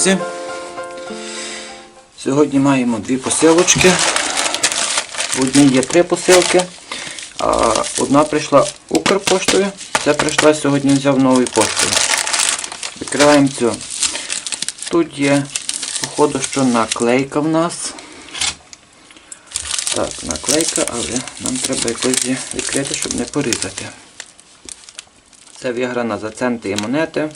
друзі. Сьогодні маємо дві посилочки. В одній є три посилки, а одна прийшла Укрпоштою, ця прийшла сьогодні взяв новою поштою. Відкриваємо цю. Тут є, походу, що наклейка в нас. Так, наклейка, але нам треба якось відкрити, щоб не порізати. Це виграна за центи і монети.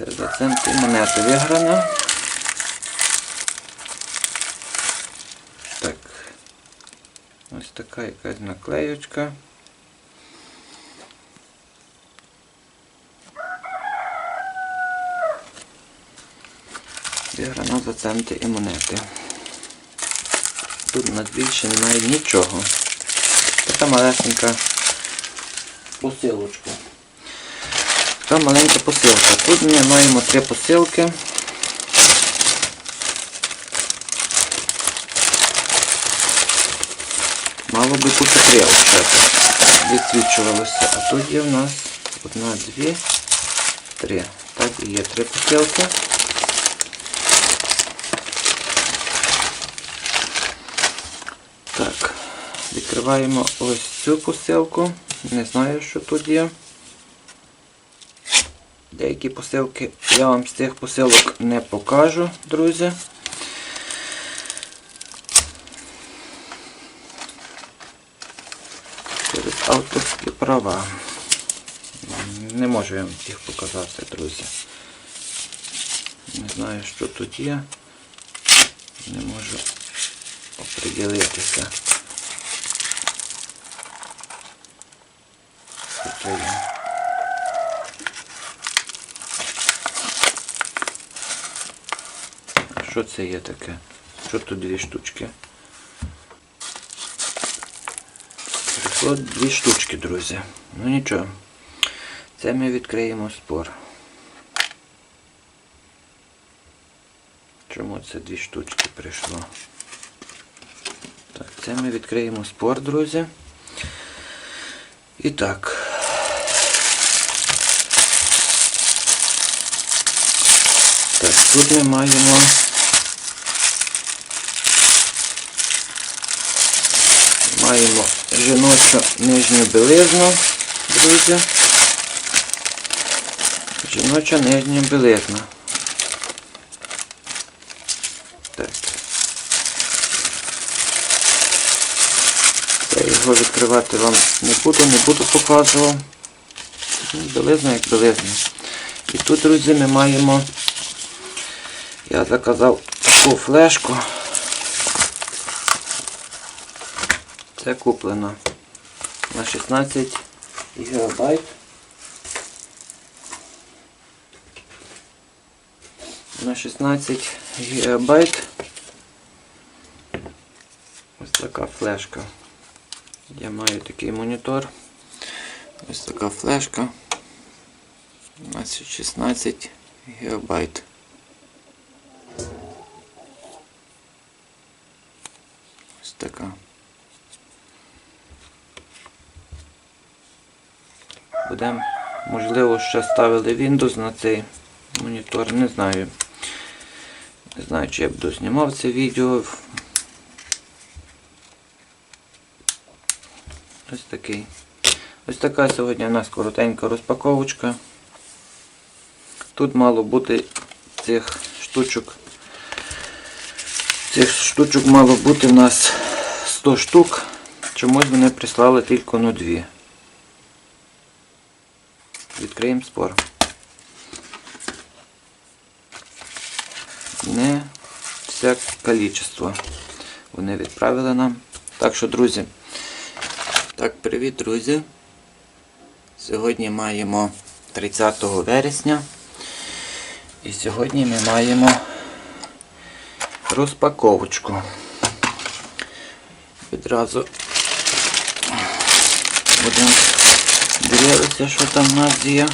За і монети виграна. Так. Ось така якась наклеючка. Виграна за і монети. Тут у нас більше немає нічого. Така малесенька посилочка. Така маленька посилка. Тут ми маємо три посилки. Мало би бути три взагалі. Відсвічувалося. А тут є в нас одна, дві, три. Так, і є три посилки. Так, відкриваємо ось цю посилку. Не знаю, що тут є. Деякі посилки я вам з цих посилок не покажу, друзі. Через авторські права. Не можу я вам їх показати, друзі. Не знаю, що тут є. Не можу оприділитися. Що це є. Що це є таке? Що тут дві штучки? Прийшло дві штучки, друзі. Ну нічого. Це ми відкриємо спор. Чому це дві штучки прийшло? Так, це ми відкриємо спор, друзі. І так. Так, тут ми маємо маємо жіночу нижню білизну, друзі. Жіноча нижня білизна. Так. Я його відкривати вам не буду, не буду показувати. Ну, Білизна як білизна. І тут, друзі, ми маємо я заказав таку флешку. Це куплено на 16 гігабайт. На 16 гігабайт. Ось така флешка. Я маю такий монітор. Ось така флешка. У нас 16 гігабайт. Ось така. Будемо, можливо, ще ставили Windows на цей монітор, не знаю. Не знаю, чи я буду знімав це відео. Ось такий. Ось така сьогодні у нас коротенька розпаковочка. Тут мало бути цих штучок. Цих штучок мало бути в нас 100 штук. Чомусь вони прислали тільки ну дві. Відкриємо спор. Не все кількість вони відправили нам. Так що, друзі. Так, привіт, друзі. Сьогодні маємо 30 вересня. І сьогодні ми маємо розпаковочку. Відразу будемо дивитися, що там в нас є.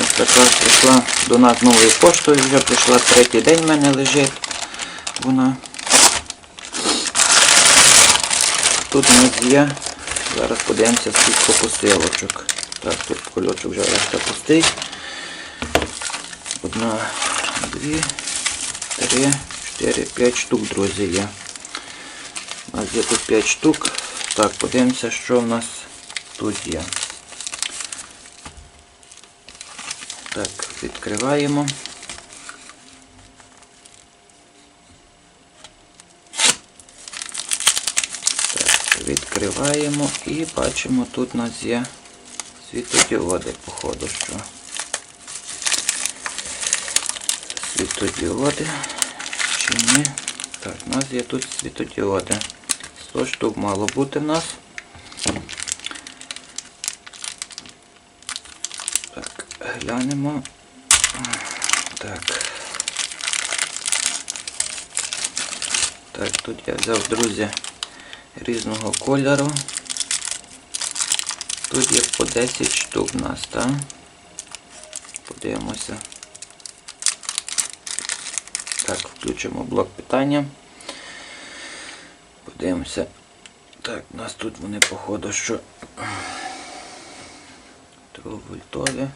Ось така прийшла до нас новою поштою, вже прийшла третій день в мене лежить. Вона. Тут у нас є. Зараз подивимося скільки посилочок. Так, тут кульочок вже решта пустий. Одна, дві, три, чотири, п'ять штук, друзі, є. У нас є тут 5 штук. Так, подивимося, що в нас тут є. Так, відкриваємо. Так, відкриваємо і бачимо, тут у нас є світодіоди, походу, що. Світодіоди. Чи ні? Так, у нас є тут світодіоди. 100 штук мало бути в нас. Так, глянемо. Так. Так, тут я взяв, друзі, різного кольору. Тут є по 10 штук у нас, так? Подивимося. Так, включимо блок питання. Подивимося. Так, у нас тут вони, походу, що 3 вольтові.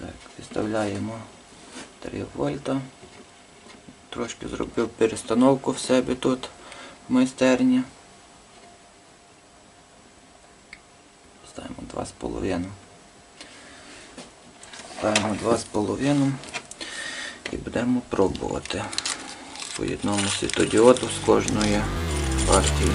Так, виставляємо 3 вольта. Трошки зробив перестановку в себе тут в майстерні. Ставимо 2,5. Ставимо 2,5 і будемо пробувати по одному світодіоду з кожної партії.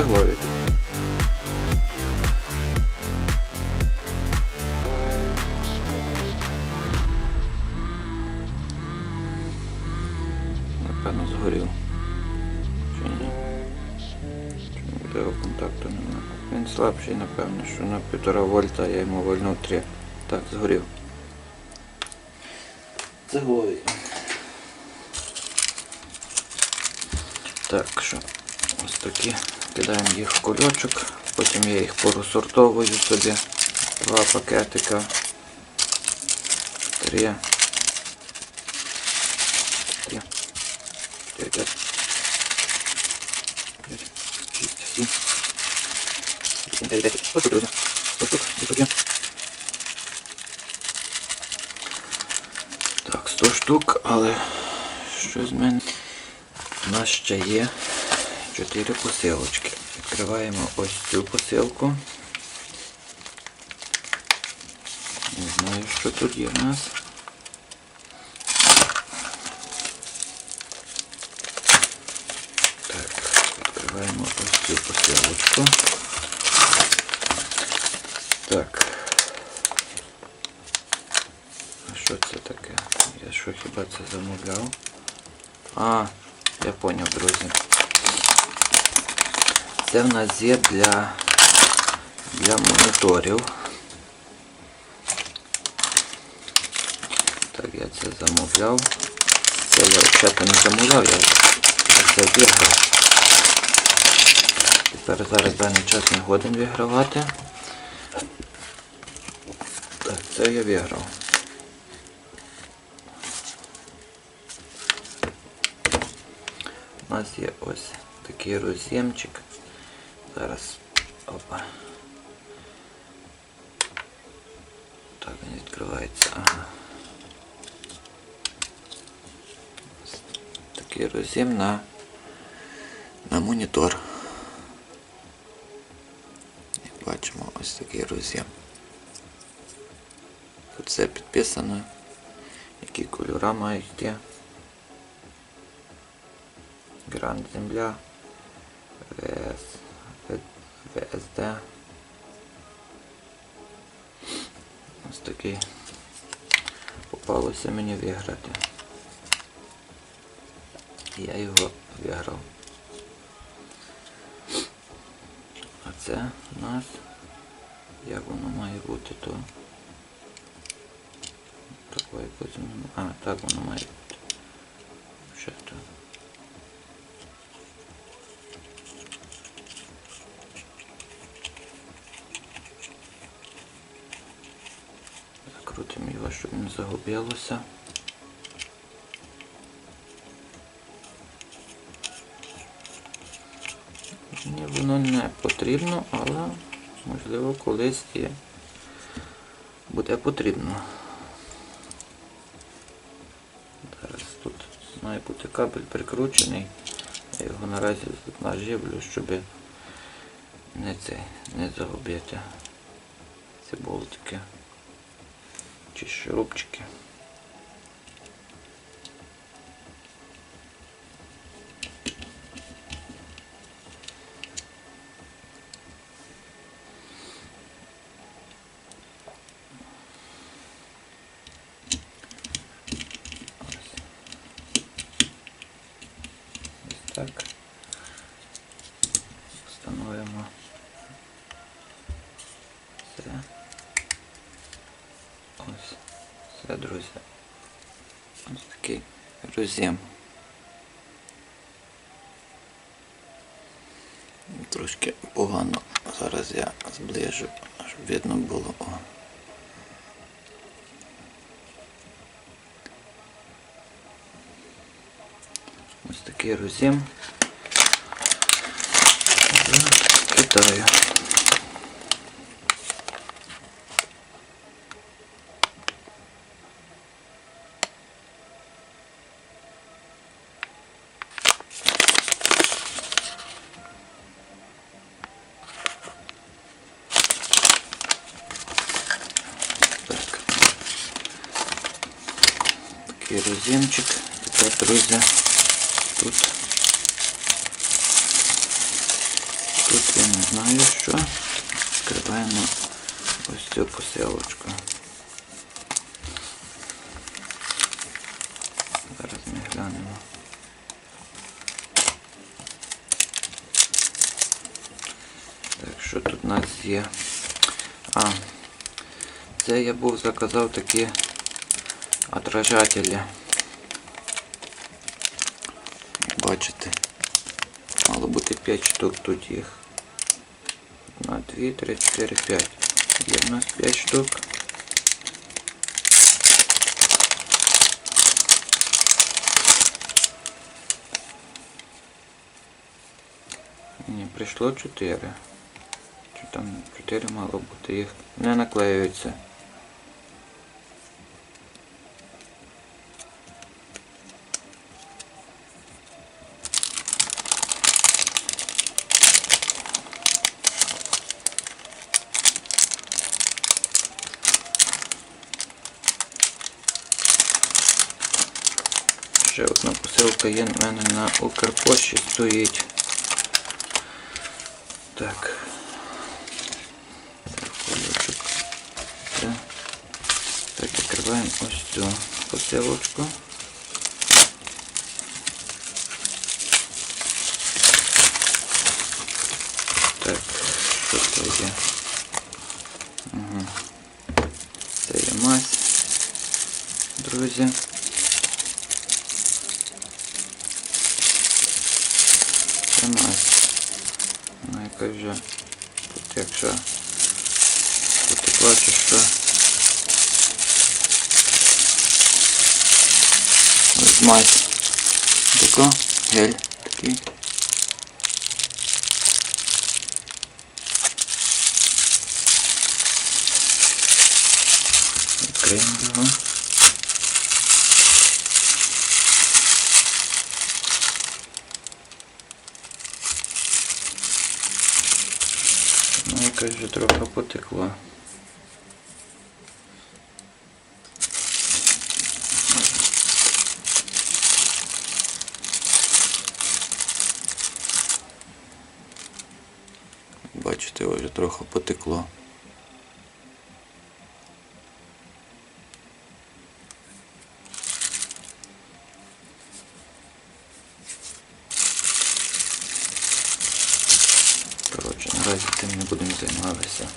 Цеглові. Напевно, згорів. Чи ні? Чи Відео контакту немає. Він слабший, напевно, що на 1,5 вольта я йому вольнув 3. Так, згорів. Це Цегловий. Так що ось такі кидаємо їх в кульочок, потім я їх порозсортовую собі. Два пакетика. Три. Три. Чотири, шість, сім. Дев'ять. Ось тут, друзі. Ось тут, ось. Так, 100 штук, але щось з мене. У нас ще є 4 посилочки. Відкриваємо ось цю посилку. Не знаю, що тут є в нас. Так, відкриваємо ось цю посилочку. Так. А що це таке? Я що хіба це замовляв? А, я поняв, друзі. Це в нас є для, для моніторів. Так, я це замовляв. Це я взагалі не замовляв, я це виграв. Тепер зараз даний час не годен вигравати. Так, це я виграв. У нас є ось такий роз'ємчик. Зараз. Опа. Так, він відкривається. Ага. Такий роз'єм на, на монітор. Як бачимо, ось такий роз'єм. Тут все підписано, які кольори мають йти. Гранд Земля, ВС, ВСД. Ось такий попалося мені виграти. Я його виграв. А це у нас, як воно має бути, то такое якось. А, так воно має бути. Що то? Закрутимо його, щоб не загубилося. Мені воно не потрібно, але можливо колись і буде потрібно. Зараз тут має бути кабель прикручений. Я його наразі наживлю, щоб не цей, не загубити ці болтики чи шурупчики. Ось так. Встановимо це. Ось. Все, друзі. Ось такий роз'єм. Трошки погано. Зараз я зближу, щоб видно було. О. Ось такий роз'єм. Китаю. Так. Такий роз'ємчик. Тепер, друзі, тут. Тут я не знаю що. Відкриваємо ось цю посилочку. Зараз ми глянемо. Так, що тут у нас є? А, це я був заказав такі отражателі. Бачите, мало бути 5 штук тут їх. На 2, 3, 4, 5. Є в нас 5 штук. Ні, прийшло 4. Чи там 4 мало бути, їх не наклеюються. Ще одна посилка є в мене на Укрпошті стоїть. Так. Це. Так, відкриваємо ось цю посилочку. Так, що це є? Угу. Це є мазь, друзі. вже якщо потекла чи що. Ось. Тако, гель такий. Відкриємо його. Якось вже трохи потекла. Бачите, вже трохи потекло. Коротше, наразі тим не будемо займатися.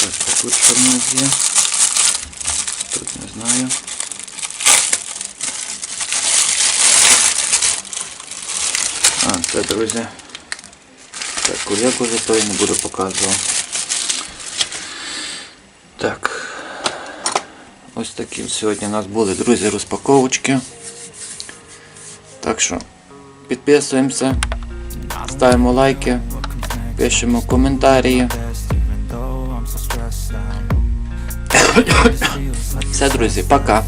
Так, а тут що нас є? Тут не знаю. А, це, друзі. Так, куляк уже той не буду показував. Так. Ось такі сьогодні у нас були, друзі, розпаковочки. Так що підписуємося, ставимо лайки, пишемо коментарі. Все, друзі, пока.